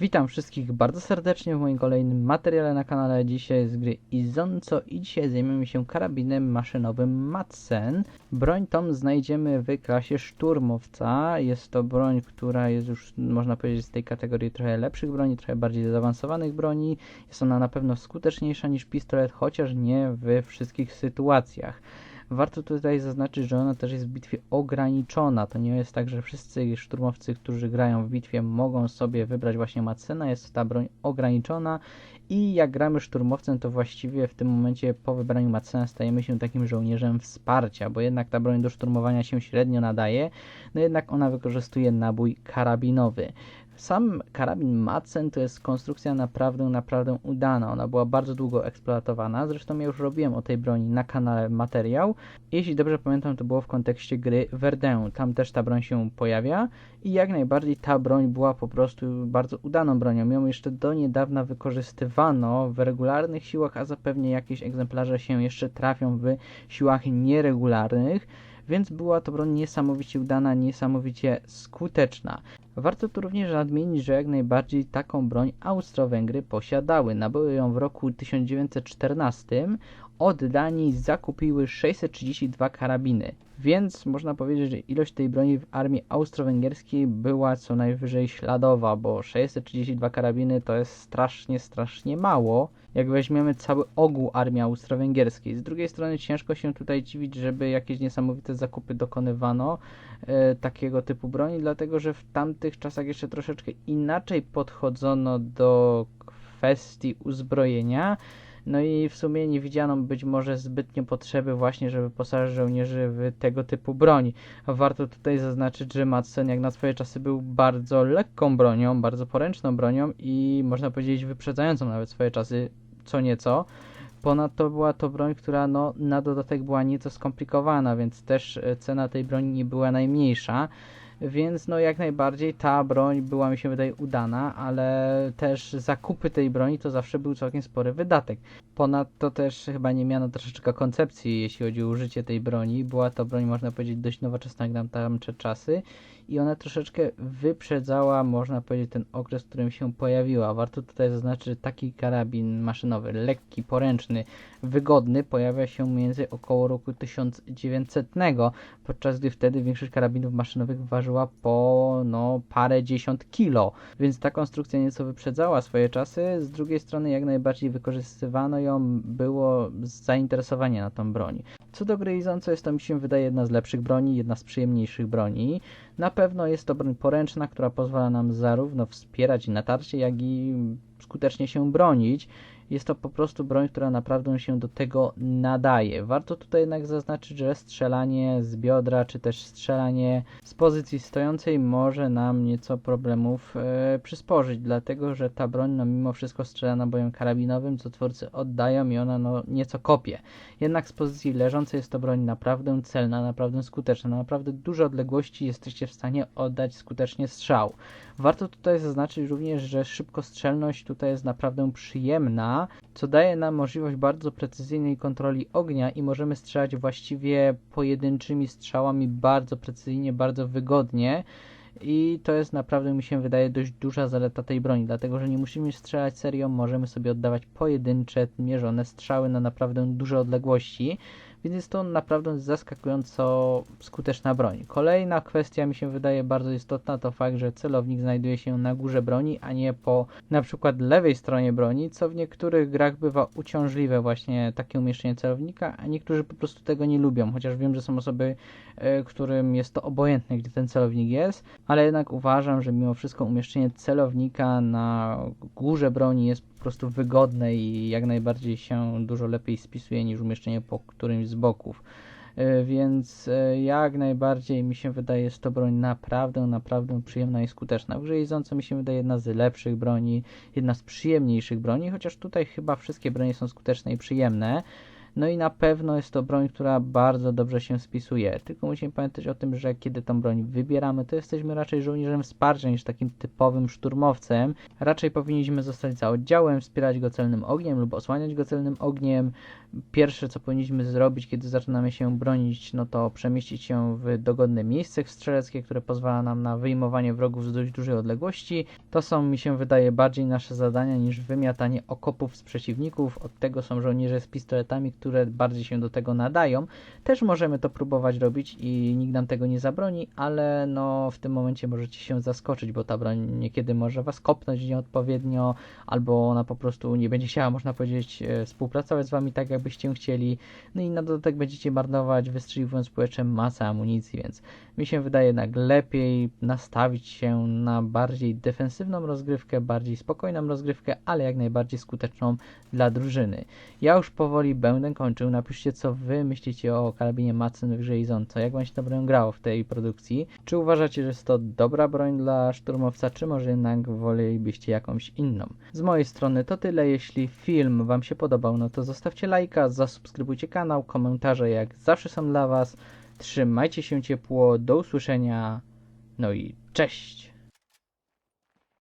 Witam wszystkich bardzo serdecznie w moim kolejnym materiale na kanale. Dzisiaj z gry Izonco i dzisiaj zajmiemy się karabinem maszynowym Madsen. Broń tą znajdziemy w klasie szturmowca. Jest to broń, która jest już, można powiedzieć, z tej kategorii trochę lepszych broni, trochę bardziej zaawansowanych broni. Jest ona na pewno skuteczniejsza niż pistolet, chociaż nie we wszystkich sytuacjach. Warto tutaj zaznaczyć, że ona też jest w bitwie ograniczona. To nie jest tak, że wszyscy szturmowcy, którzy grają w bitwie, mogą sobie wybrać właśnie Madsena. Jest ta broń ograniczona i jak gramy szturmowcem, to właściwie w tym momencie po wybraniu Madsena stajemy się takim żołnierzem wsparcia, bo jednak ta broń do szturmowania się średnio nadaje, no jednak ona wykorzystuje nabój karabinowy. Sam karabin Madsen to jest konstrukcja naprawdę, naprawdę udana. Ona była bardzo długo eksploatowana. Zresztą ja już robiłem o tej broni na kanale materiał. Jeśli dobrze pamiętam, to było w kontekście gry Verdun. Tam też ta broń się pojawia i jak najbardziej ta broń była po prostu bardzo udaną bronią. Ją jeszcze do niedawna wykorzystywano w regularnych siłach, a zapewne jakieś egzemplarze się jeszcze trafią w siłach nieregularnych więc była to broń niesamowicie udana, niesamowicie skuteczna. Warto tu również nadmienić, że jak najbardziej taką broń Austro-Węgry posiadały. Nabyły ją w roku 1914, od Danii zakupiły 632 karabiny. Więc można powiedzieć, że ilość tej broni w armii austro-węgierskiej była co najwyżej śladowa, bo 632 karabiny to jest strasznie, strasznie mało, jak weźmiemy cały ogół armii austro-węgierskiej. Z drugiej strony ciężko się tutaj dziwić, żeby jakieś niesamowite zakupy dokonywano e, takiego typu broni, dlatego że w tamtych czasach jeszcze troszeczkę inaczej podchodzono do kwestii uzbrojenia. No i w sumie nie widziano być może zbytnio potrzeby właśnie, żeby posażyć żołnierzy w tego typu broni. Warto tutaj zaznaczyć, że Madsen jak na swoje czasy był bardzo lekką bronią, bardzo poręczną bronią i można powiedzieć wyprzedzającą nawet swoje czasy co nieco. Ponadto była to broń, która no, na dodatek była nieco skomplikowana, więc też e, cena tej broni nie była najmniejsza. Więc no jak najbardziej ta broń była mi się wydaje udana, ale też zakupy tej broni to zawsze był całkiem spory wydatek. Ponadto też chyba nie miano troszeczkę koncepcji, jeśli chodzi o użycie tej broni. Była to broń, można powiedzieć, dość nowoczesna jak na tamte czasy i ona troszeczkę wyprzedzała, można powiedzieć, ten okres, w którym się pojawiła. Warto tutaj zaznaczyć, że taki karabin maszynowy, lekki, poręczny, wygodny, pojawia się między około roku 1900, podczas gdy wtedy większość karabinów maszynowych ważyła po no, parę dziesiąt kilo, więc ta konstrukcja nieco wyprzedzała swoje czasy. Z drugiej strony, jak najbardziej wykorzystywano było zainteresowanie na tą broń. Co do Izonco, jest to mi się wydaje jedna z lepszych broni, jedna z przyjemniejszych broni. Na pewno jest to broń poręczna, która pozwala nam zarówno wspierać natarcie, jak i skutecznie się bronić. Jest to po prostu broń, która naprawdę się do tego nadaje. Warto tutaj jednak zaznaczyć, że strzelanie z biodra, czy też strzelanie z pozycji stojącej może nam nieco problemów e, przysporzyć, dlatego że ta broń no, mimo wszystko strzela nabojem karabinowym, co twórcy oddają i ona no, nieco kopie. Jednak z pozycji leżącej jest to broń naprawdę celna, naprawdę skuteczna. Na naprawdę duże odległości jesteście w stanie oddać skutecznie strzał. Warto tutaj zaznaczyć również, że szybkostrzelność tutaj jest naprawdę przyjemna, co daje nam możliwość bardzo precyzyjnej kontroli ognia i możemy strzelać właściwie pojedynczymi strzałami bardzo precyzyjnie, bardzo wygodnie. I to jest naprawdę, mi się wydaje, dość duża zaleta tej broni, dlatego że nie musimy strzelać serią, możemy sobie oddawać pojedyncze, mierzone strzały na naprawdę duże odległości więc jest to naprawdę zaskakująco skuteczna broń. Kolejna kwestia mi się wydaje bardzo istotna to fakt, że celownik znajduje się na górze broni, a nie po na przykład lewej stronie broni, co w niektórych grach bywa uciążliwe właśnie takie umieszczenie celownika, a niektórzy po prostu tego nie lubią, chociaż wiem, że są osoby, y, którym jest to obojętne, gdzie ten celownik jest, ale jednak uważam, że mimo wszystko umieszczenie celownika na górze broni jest prostu wygodne i jak najbardziej się dużo lepiej spisuje niż umieszczenie po którymś z boków. E, więc e, jak najbardziej mi się wydaje, jest to broń naprawdę, naprawdę przyjemna i skuteczna. W grze mi się wydaje jedna z lepszych broni, jedna z przyjemniejszych broni, chociaż tutaj chyba wszystkie bronie są skuteczne i przyjemne. No i na pewno jest to broń, która bardzo dobrze się spisuje. Tylko musimy pamiętać o tym, że kiedy tą broń wybieramy, to jesteśmy raczej żołnierzem wsparcia niż takim typowym szturmowcem. Raczej powinniśmy zostać za oddziałem, wspierać go celnym ogniem lub osłaniać go celnym ogniem. Pierwsze, co powinniśmy zrobić, kiedy zaczynamy się bronić, no to przemieścić się w dogodne miejsce strzeleckie, które pozwala nam na wyjmowanie wrogów z dość dużej odległości. To są, mi się wydaje, bardziej nasze zadania niż wymiatanie okopów z przeciwników. Od tego są żołnierze z pistoletami, które bardziej się do tego nadają. Też możemy to próbować robić i nikt nam tego nie zabroni, ale no w tym momencie możecie się zaskoczyć, bo ta broń niekiedy może was kopnąć nieodpowiednio, albo ona po prostu nie będzie chciała, można powiedzieć, e, współpracować z wami tak, jakbyście chcieli. No i na dodatek będziecie marnować, wystrzeliwując płeczem masę amunicji, więc mi się wydaje jednak lepiej nastawić się na bardziej defensywną rozgrywkę, bardziej spokojną rozgrywkę, ale jak najbardziej skuteczną dla drużyny. Ja już powoli będę kończył. Napiszcie, co wy myślicie o karabinie Madsen w grze Izonco. Jak wam się to broń grało w tej produkcji? Czy uważacie, że jest to dobra broń dla szturmowca, czy może jednak wolelibyście jakąś inną? Z mojej strony to tyle. Jeśli film wam się podobał, no to zostawcie lajka, zasubskrybujcie kanał, komentarze jak zawsze są dla was. Trzymajcie się ciepło, do usłyszenia, no i cześć!